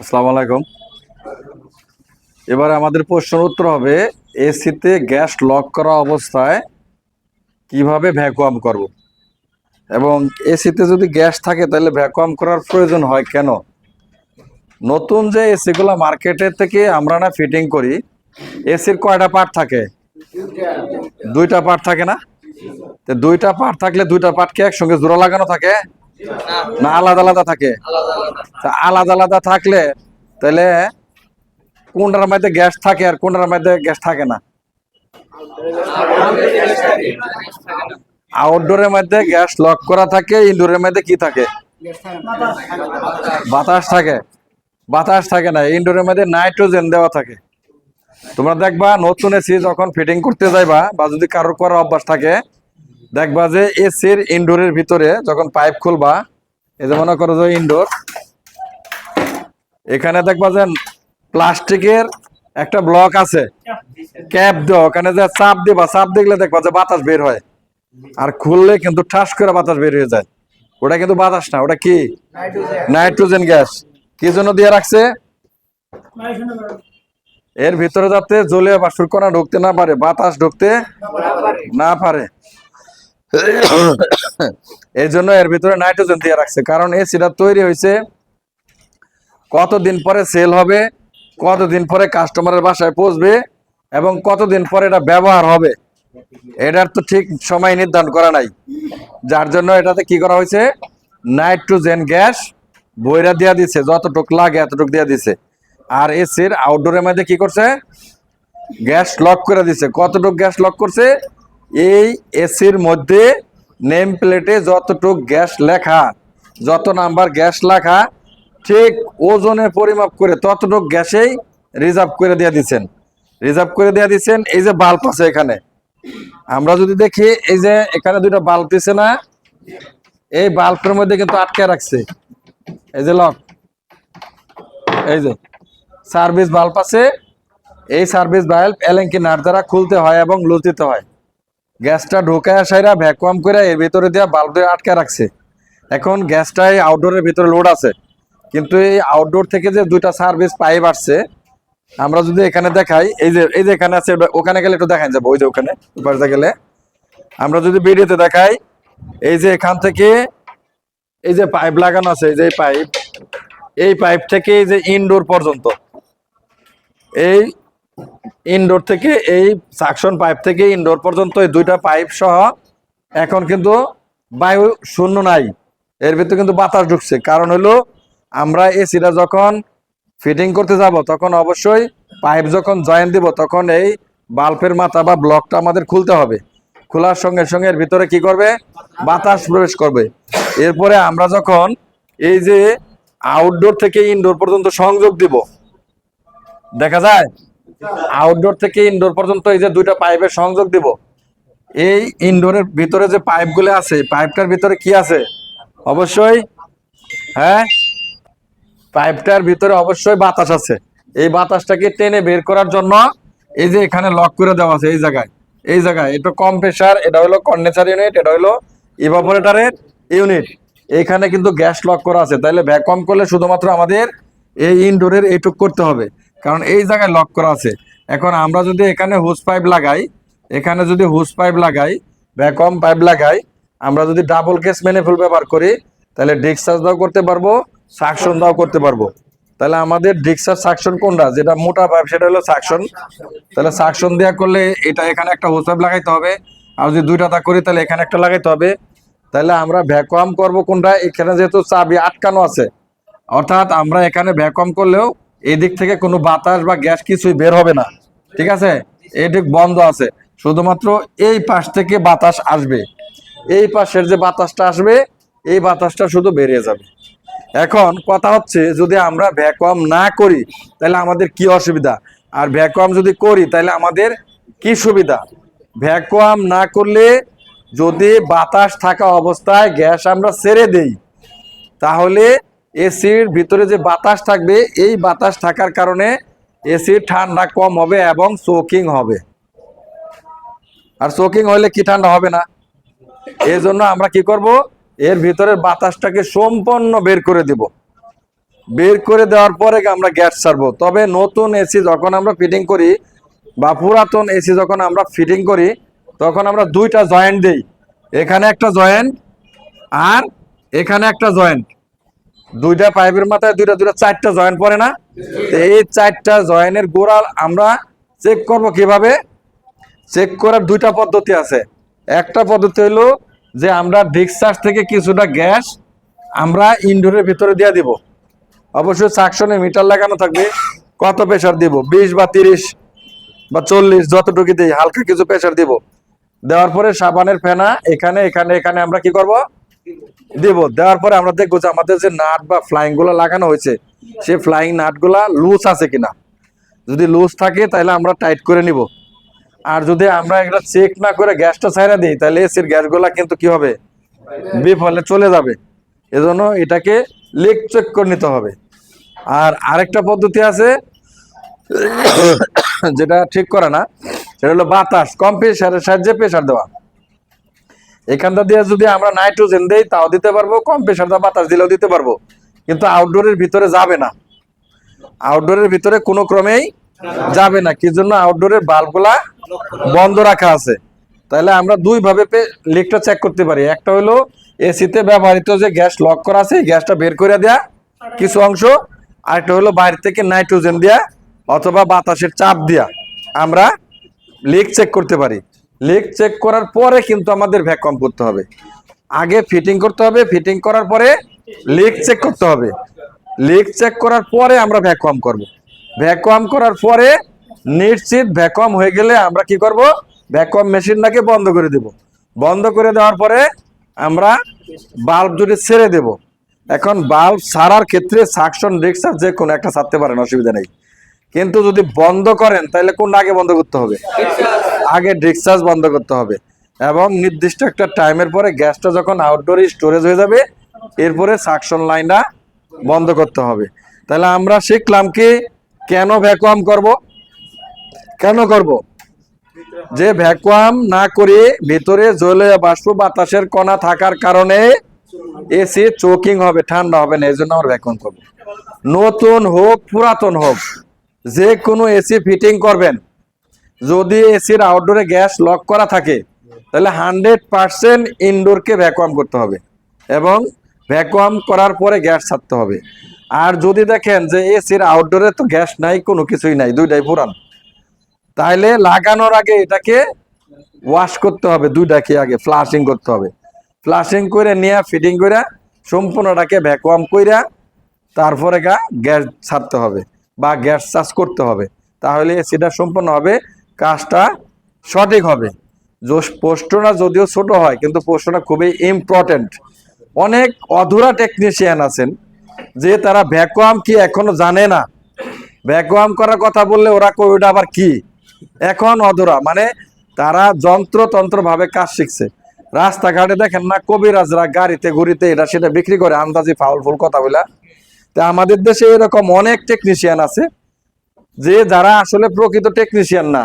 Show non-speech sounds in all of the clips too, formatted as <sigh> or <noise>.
আসসালামু আলাইকুম। এবারে আমাদের প্রশ্নের উত্তর হবে, এসিতে গ্যাস লক করা অবস্থায় কীভাবে ভ্যাকুয়াম করব? এবং এসিতে যদি গ্যাস থাকে, তাহলে ভ্যাকুয়াম করার প্রয়োজন হয় কেন? নতুন যে এসিগুলো মার্কেটের থেকে আমরা না ফিটিং করি, এসির কয়টা পার্ট থাকে? দুইটা পার্ট থাকে না? তো দুইটা পার্ট থাকলে দুইটা পার্টকে একসঙ্গে জোড়া লাগানো থাকে। না, আলাদা আলাদা থাকে। আলাদা আলাদা থাকলে তাহলে কোনটার মধ্যে গ্যাস থাকে আর কোনটার মধ্যে গ্যাস থাকে না? আউটডোরের মধ্যে গ্যাস লক করা থাকে ইনডোরের মধ্যে কি থাকে? বাতাস থাকে। বাতাস থাকে না ইনডোরের মধ্যে নাইট্রোজেন দেওয়া থাকে। তোমরা দেখবা নতুন এসি যখন ফিটিং করতে যাইবা বা যদি কারোর করার অভ্যাস থাকে দেখবা যে এসির ইনডোরের ভিতরে যখন পাইপ খুলবা, এই যে মনে করো যে ইনডোর, এখানে দেখবা যে প্লাস্টিকের একটা ব্লক আছে, ক্যাপ দেওয়া, ওখানে যে চাপ দিবা, চাপ দেখলে দেখবা যে বাতাস বের হয়। আর খুললে কিন্তু ঠাস করে বাতাস বের হয়ে যায়। ওটা কিন্তু বাতাস না, ওটা কি? Nitrogen gas. কি জন্য দিয়ে রাখছে? এর ভিতরে যাতে জলীয় বাষ্পকণা ঢুকতে না পারে, বাতাস ঢুকতে না পারে। এই জন্য এর ভিতরে নাইট্রোজেন দিয়ে রাখছে। কারণ এসিটা তৈরি হয়েছে কতদিন পরে সেল হবে, কতদিন পরে কাস্টমারের বাসায় পৌঁছবে এবং কতদিন পরে এটা ব্যবহার হবে, এটার তো ঠিক সময় নির্ধারণ করা নাই। যার জন্য এটাতে কি করা হয়েছে? নাইট্রোজেন গ্যাস বইরা দিয়া দিছে, যতটুক লাগে এতটুক দিয়া দিছে। আর এসির আউটডোরের মধ্যে কি করছে? গ্যাস লক করে দিছে। কতটুক গ্যাস লক করছে? এই এসির মধ্যে নেম প্লেটে যতটুক গ্যাস লেখা, যত নাম্বার গ্যাস লেখা, ঠিক ওজনে পরিমাপ করে ততটুক গ্যাসেই রিজার্ভ করে দিয়ে দিচ্ছেন। রিজার্ভ করে দিয়ে দিচ্ছেন, এই যে বাল্ব আছে এখানে। আমরা যদি দেখি, এই যে এখানে দুইটা বাল্ব দিছে না, এই বাল্বের মধ্যে কিন্তু আটকে রাখছে। এই যে লক, এই যে সার্ভিস বাল্ব আছে, এই সার্ভিস বাল্ব এলেঙ্কি নাট দ্বারা খুলতে হয় এবং লুজ দিতে হয়। গ্যাসটা ঢোকায় আসাইরা ভ্যাকুয়াম করে এর ভিতরে দিয়ে বাল্ব দিয়ে আটকে রাখছে। এখন গ্যাসটা এই আউটডোরের ভিতরে লোড আছে। কিন্তু এই আউটডোর থেকে যে দুইটা সার্ভিস পাইপ আসছে, আমরা যদি এখানে দেখাই, এই যে এই যে এখানে আছে, ওখানে গেলে একটু দেখাই যাব, ওই যে ওখানে পাশে গেলে। আমরা যদি ভিডিওতে দেখাই, এই যে এখান থেকে এই যে পাইপ লাগানো আছে, এই যে পাইপ এই পাইপ থেকে এই যে ইনডোর পর্যন্ত, এই ইনডোর থেকে এই সাকশন পাইপ থেকে ইনডোর পর্যন্ত এই দুইটা পাইপ সহ এখন কিন্তু বায়ু শূন্য নাই। এর ভিতরে কিন্তু বাতাস ঢুকছে। কারণ হলো আমরা এসিটা যখন ফিটিং করতে যাব, তখন অবশ্যই পাইপ যখন জয়েন দিব, তখন এই বাল্বের মাথা বা ব্লকটা আমাদের খুলতে হবে। খোলার সঙ্গে সঙ্গে এর ভিতরে কি করবে? বাতাস প্রবেশ করবে। এরপরে আমরা যখন এই যে আউটডোর থেকে ইনডোর পর্যন্ত সংযোগ দিব, দেখা যায়? আউটডোর থেকে ইনডোর পর্যন্ত এই যে দুইটা পাইপের সংযোগ দিব। এই ইনডোরের ভিতরে যে পাইপগুলো আছে পাইপটার ভিতরে কি আছে? অবশ্যই হ্যাঁ? পাইপটার ভিতরে অবশ্যই বাতাস আছে। এই বাতাসটাকে টেনে বের করার জন্য এই যে এখানে লক করে দেওয়া আছে এই জায়গায়। এই জায়গায়, এটা কম প্রেশার এটা হলো কন্ডেন্সার ইউনিট এটা হলো ইভাপোরেটরের ইউনিট এখানে কিন্তু গ্যাস লক করা আছে। তাহলে ভ্যাকুয়াম করলে শুধুমাত্র আমাদের এই ইনডোরের এইটুক করতে হবে। কারণ এই জায়গায় লক করা আছে। এখন আমরা যদি এখানে হুস পাইপ লাগাই, এখানে যদি হুস পাইপ লাগাই ভ্যাকুয়াম পাইপ লাগাই, আমরা যদি ডাবল কেস মেনে ফুল ব্যবহার করি, তাহলে ডিসচার্জ দাও করতে পারব সাকশন দাও করতে পারব। তাহলে আমাদের ডিক্সার সাকশন কোনটা? যেটা মোটা পাইপ সেটা হলো সাকশন তাহলে সাকশন দেওয়া করলে এটা এখানে একটা হোস পাইপ লাগাইতে হবে। আর যদি দুইটা তা করি, তাহলে এখানে একটা লাগাইতে হবে। তাহলে আমরা ভ্যাকুয়াম করব কোনটা? এখানে যেহেতু চাবি আটকানো আছে। অর্থাৎ আমরা এখানে ভ্যাকুয়াম করলেও এই দিক থেকে কোনো বাতাস বা গ্যাস কিছুই বের হবে না। ঠিক আছে? এই বন্ধ আছে। শুধুমাত্র এই পাশ থেকে বাতাস আসবে। এই পাশের যে বাতাসটা আসবে, এই বাতাসটা শুধু বেরিয়ে যাবে। এখন কথা হচ্ছে, যদি আমরা ভ্যাকুয়াম না করি, তাহলে আমাদের কি অসুবিধা? আর ভ্যাকুয়াম যদি করি, তাহলে আমাদের কি সুবিধা? ভ্যাকুয়াম না করলে যদি বাতাস থাকা অবস্থায় গ্যাস আমরা ছেড়ে দেই, তাহলে এসির ভিতরে যে বাতাস থাকবে, এই বাতাস থাকার কারণে এসির ঠান্ডা কম হবে এবং সোকিং হবে। আর সোকিং হলে কি ঠান্ডা হবে না? এই জন্য আমরা কি করব? এর ভিতরের বাতাসটাকে সম্পূর্ণ বের করে দিব। বের করে দেওয়ার পরে আমরা গ্যাস ছাড়বো। তবে নতুন এসি যখন আমরা ফিটিং করি বা পুরাতন এসি যখন আমরা ফিটিং করি, তখন আমরা দুইটা জয়েন্ট দিই। এখানে একটা জয়েন্ট আর এখানে একটা জয়েন্ট দুইটা পাইপের মাথায় দুইটা দুইটা চারটা জয়েন পড়ে না। এই চারটা জয়েন্টের গোড়াল আমরা চেক করব কীভাবে? চেক করার দুইটা পদ্ধতি আছে। একটা পদ্ধতি হলো যে আমরা ডিসচার্জ থেকে কিছুটা গ্যাস আমরা ইনডোরের ভিতরে দিয়ে দিব। অবশ্যই সাকশনে মিটার লাগানো থাকবে। কত প্রেশার দিব? বিশ বা তিরিশ বা চল্লিশ, যতটুকু দিই, হালকা কিছু প্রেশার দিব। দেওয়ার পরে সাবানের ফেনা এখানে এখানে এখানে আমরা কি করব? দিব। দেওয়ার পরে আমরা দেখব যে আমাদের যে নাট বা ফ্লাইংগুলো লাগানো হয়েছে, সে ফ্লাইং নাটগুলা লুজ আছে কিনা। যদি লুজ থাকে, তাহলে আমরা টাইট করে নিব। আর যদি আমরা এটা চেক না করে গ্যাসটা ছাইরা দিই, তাহলে এসির গ্যাসগুলা কিন্তু কি হবে? বিফলে চলে যাবে। এজন্য এটাকে লিক চেক করে নিতে হবে। আর আরেকটা পদ্ধতি আছে, <coughs> যেটা ঠিক করে না, সেটা হলো বাতাস, কম সাহায্যে প্রেশার দেওয়া। এখানটা দিয়ে যদি আমরা নাইট্রোজেন দেই, তাও দিতে পারব, কম প্রেশার দেওয়া বাতাস দিলেও দিতে পারব। কিন্তু আউটডোরের ভিতরে যাবে না। আউটডোরের ভিতরে কোনো ক্রমেই যাবে না। কি জন্য আউটডোরের বাল্বগুলা বন্ধ রাখা আছে? তাহলে আমরা দুই ভাবে লিকটা চেক করতে পারি। একটা হলো এসিতে ব্যবহৃত যে গ্যাস লক করা আছে গ্যাসটা বের করে দেয়া কিছু অংশ। আরেকটা হলো বাইরে থেকে নাইট্রোজেন দেয়া অথবা বাতাসের চাপ দেয়া। আমরা লিক চেক করতে পারি। লিক চেক করার পরে কিন্তু আমাদের ভ্যাকুয়াম করতে হবে। আগে ফিটিং করতে হবে ফিটিং করার পরে লিক চেক করতে হবে। লিক চেক করার পরে আমরা ভ্যাকুয়াম করব। ভ্যাকুয়াম করার পরে নিশ্চিত ভ্যাকুয়াম হয়ে গেলে আমরা কি করব? ভ্যাকুয়াম মেশিনটাকে বন্ধ করে দেব। বন্ধ করে দেওয়ার পরে আমরা বাল্ব দুটি ছেড়ে দেব। এখন বাল্ব সারার ক্ষেত্রে সাকশন রিক্সার যে কোনো একটা ছাড়তে পারেন, অসুবিধা নেই। কিন্তু যদি বন্ধ করেন, তাহলে কোনটা আগে বন্ধ করতে হবে? আগে ডিসচার্জ বন্ধ করতে হবে। এবং নির্দিষ্ট একটা টাইমের পরে গ্যাসটা যখন আউটডোর স্টোরেজ হয়ে যাবে, এরপরে সাকশন লাইনটা বন্ধ করতে হবে। তাহলে আমরা শিখলাম কি, কেন ভ্যাকুয়াম করব? কেন করব? যে ভ্যাকুয়াম না করে ভিতরে জলীয় বাষ্প বাতাসের কণা থাকার কারণে এসি চোকিং হবে, ঠান্ডা হবে না এই জন্য আমরা ভ্যাকুয়াম করব। নতুন হোক, পুরাতন হোক, যে কোনো এসি ফিটিং করবেন। যদি এসির আউটডোরে গ্যাস লক করা থাকে, তাহলে হান্ড্রেড পার্সেন্ট ইনডোরকে ভ্যাকুয়াম করতে হবে এবং ভ্যাকুয়াম করার পরে গ্যাস ছাড়তে হবে। আর যদি দেখেন যে এসির আউটডোরে তো গ্যাস নাই, কোনো কিছুই নাই, দুইটাই পুরান, তাহলে লাগানোর আগে এটাকে ওয়াশ করতে হবে, দুইটাকে আগে ফ্লাশিং করতে হবে। ফ্লাশিং করে নিয়ে ফিটিং করে সম্পূর্ণটাকে ভ্যাকুয়াম কইরা তারপরে গা গ্যাস ছাড়তে হবে বা গ্যাস চার্জ করতে হবে। তাহলে সেটা সম্পূর্ণ হবে কাজটা সঠিক হবে। প্রশ্নটা যদিও ছোট হয়, কিন্তু প্রশ্নটা খুবই ইম্পর্টেন্ট অনেক অধুরা টেকনিশিয়ান আছেন, যে তারা ভ্যাকুয়াম কি এখনও জানে না? ভ্যাকুয়াম করার কথা বললে ওরা কই ওটা আবার কি? এখন অধুরা মানে তারা যন্ত্রতন্ত্র ভাবে কাজ শিখছে। রাস্তাঘাটে দেখেন না, কবিরাজরা গাড়িতে ঘুরিতে এটা সেটা বিক্রি করে, আন্দাজি ফাউল ফুল কথা বলে। তা আমাদের দেশে এরকম অনেক টেকনিশিয়ান আছে, যে যারা আসলে প্রকৃত টেকনিশিয়ান না।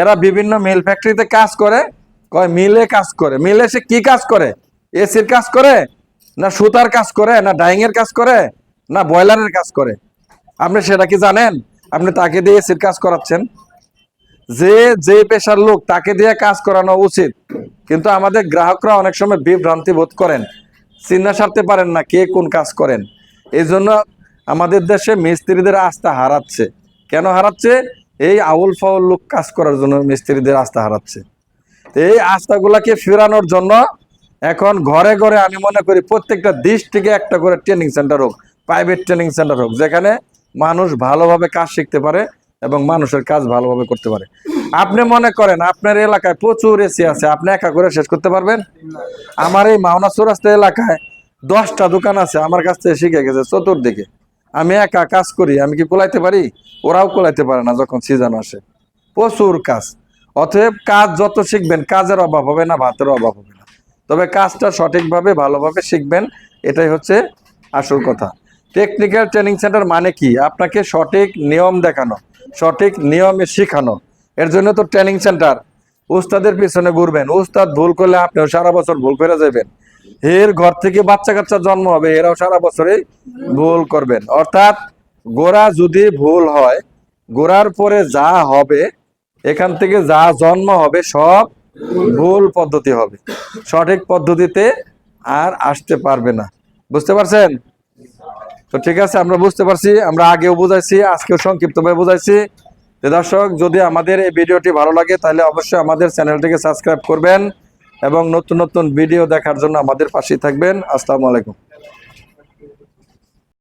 এরা বিভিন্ন মিল ফ্যাক্টরিতে কাজ করে। কয় মিলে কাজ করে। মিলে সে কি কাজ করে? এসির কাজ করে? না সুতার কাজ করে? না ডাইং এর কাজ করে? না বয়লারের কাজ করে? আপনি সেটা কি জানেন? আপনি তাকে দিয়ে এসির কাজ করাচ্ছেন। যে যে পেশার লোক তাকে দিয়ে কাজ করানো উচিত। কিন্তু আমাদের গ্রাহকরা অনেক সময় বিভ্রান্তি বোধ করেন। চিন্তা সারতে পারেন না কে কোন কাজ করেন। এই জন্য আমাদের দেশে মিস্ত্রিদের আস্থা হারাচ্ছে। কেন হারাচ্ছে? এই আউল ফাউল লোক কাজ করার জন্য মিস্ত্রিদের আস্থা হারাচ্ছে। এই আস্থাগুলাকে ফেরানোর জন্য এখন ঘরে ঘরে আমি মনে করি প্রত্যেকটা ডিস্ট্রিক্টে একটা করে ট্রেনিং সেন্টার হোক প্রাইভেট ট্রেনিং সেন্টার হোক, যেখানে মানুষ ভালোভাবে কাজ শিখতে পারে এবং মানুষের কাজ ভালোভাবে করতে পারে। আপনি মনে করেন আপনার এলাকায় প্রচুর এসি আছে, আপনি একা করে শেষ করতে পারবেন? আমার এই মাওনা চৌরাস্তা এলাকায় দশটা দোকান আছে, আমার কাছ থেকে শিখে গেছে চতুর্দিকে। আমি একা কাজ করি, আমি কি কোলাইতে পারি? ওরাও কোলাইতে পারে না যখন সিজন আসে। প্রচুর কাজ। অতএব কাজ যত শিখবেন, কাজের অভাব হবে না, ভাতের অভাব হবে না। তবে কাজটা সঠিকভাবে, ভালোভাবে শিখবেন, এটাই হচ্ছে আসল কথা। টেকনিক্যাল ট্রেনিং সেন্টার মানে কি? আপনাকে সঠিক নিয়ম দেখানো, সঠিক নিয়মে শেখানো। এর জন্য তো ট্রেনিং সেন্টার উস্তাদের পিছনে ঘুরবেন। উস্তাদ ভুল করলে আপনিও সারা বছর ভুল করে যাবেন। এর ঘর থেকে বাচ্চা কাচ্চা জন্ম হবে, এরাও সারা বছরে ভুল করবেন। অর্থাৎ গোড়া যদি ভুল হয়, গোড়ার পরে যা হবে, এখান থেকে যা জন্ম হবে, সব ভুল পদ্ধতি হবে। সঠিক পদ্ধতিতে আর আসতে পারবে না। বুঝতে পারছেন? তো ঠিক আছে, আমরা বুঝতে পারছি, আমরা আগেও বুঝাইছি, আজকেও সংক্ষিপ্তভাবে বুঝাইছি। দর্শক, যদি আমাদের এই ভিডিওটি ভালো লাগে, তাহলে অবশ্যই আমাদের চ্যানেলটিকে সাবস্ক্রাইব করবেন। এবং নতুন নতুন ভিডিও দেখার জন্য আমাদের পাশেই থাকবেন। আসসালামু আলাইকুম।